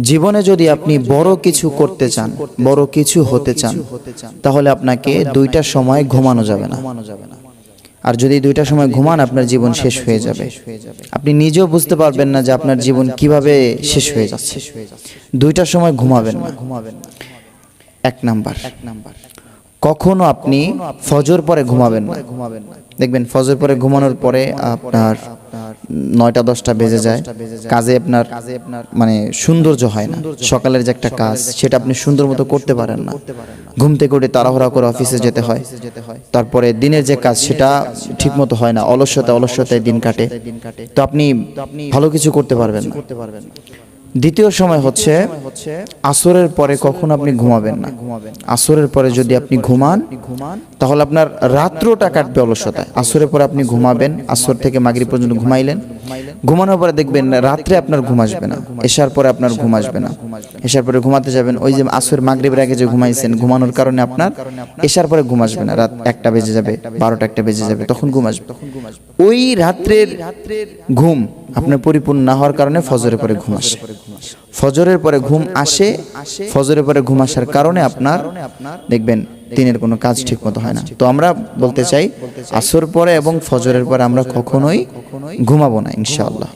জীবনে যদি আপনি বড় কিছু করতে চান, বড় কিছু হতে চান, তাহলে আপনাকে দুইটার সময় ঘুমানো যাবে না। আর যদি দুইটার সময় ঘুমান, আপনার জীবন শেষ হয়ে যাবে। আপনি নিজেও বুঝতে পারবেন না যে আপনার জীবন কীভাবে শেষ হয়ে যাচ্ছে। দুইটার সময় ঘুমাবেন না। এক নাম্বার। এক নাম্বার কখনো আপনি ফজর পরে ঘুমাবেন না ঘুমাবেন না। দেখবেন ফজর পরে ঘুমানোর পরে আপনার নয়টা দশটা বেজে যায়। কাজে আপনার মানে সৌন্দর্য হয় না। সকালের যে একটা কাজ সেটা আপনি সুন্দর মতো করতে পারেন না। ঘুম থেকে উঠে তাড়াহুড়া করে অফিসে যেতে হয়। তারপরে দিনের যে কাজ সেটা ঠিক মতো হয় না। অলস্যতা অলস্যতায় দিন কাটে। তো আপনি ভালো কিছু করতে পারবেন না। দ্বিতীয় সময় হচ্ছে আসরের পরে কখন আপনি ঘুমাবেন না। আসরের পরে যদি আপনি ঘুমান তাহলে আপনার রাত্রটা কাটবে অলসতায়। আসরের পরে আপনি ঘুমাবেন আসর থেকে মাগরি পর্যন্ত ঘুমাইলেন। ঘুমানোর পরে দেখবেন রাত্রে আপনার ঘুম আসবে না। এসার পরে আপনার ঘুম আসবে না। এসার পরে ঘুমাতে যাবেন ওই যে আসর মাগরিবের আগে যে ঘুমাইছেন ঘুমানোর কারণে আপনার এসার পরে ঘুম আসবে না। রাত একটা বেজে যাবে বারোটা একটা বেজে যাবে তখন ঘুম আসবে। ওই রাত্রের ঘুম আপনার পরিপূর্ণ না হওয়ার কারণে ফজরের পরে ঘুম আসে। ফজরের পরে ঘুম আসে ফজরের পরে ঘুম আসার কারণে আপনার দেখবেন দিনের কোনো কাজ ঠিক মতো হয় না। তো আমরা বলতে চাই আসর পরে এবং ফজরের পরে আমরা কখনোই ঘুমাবো না ইনশাআল্লাহ।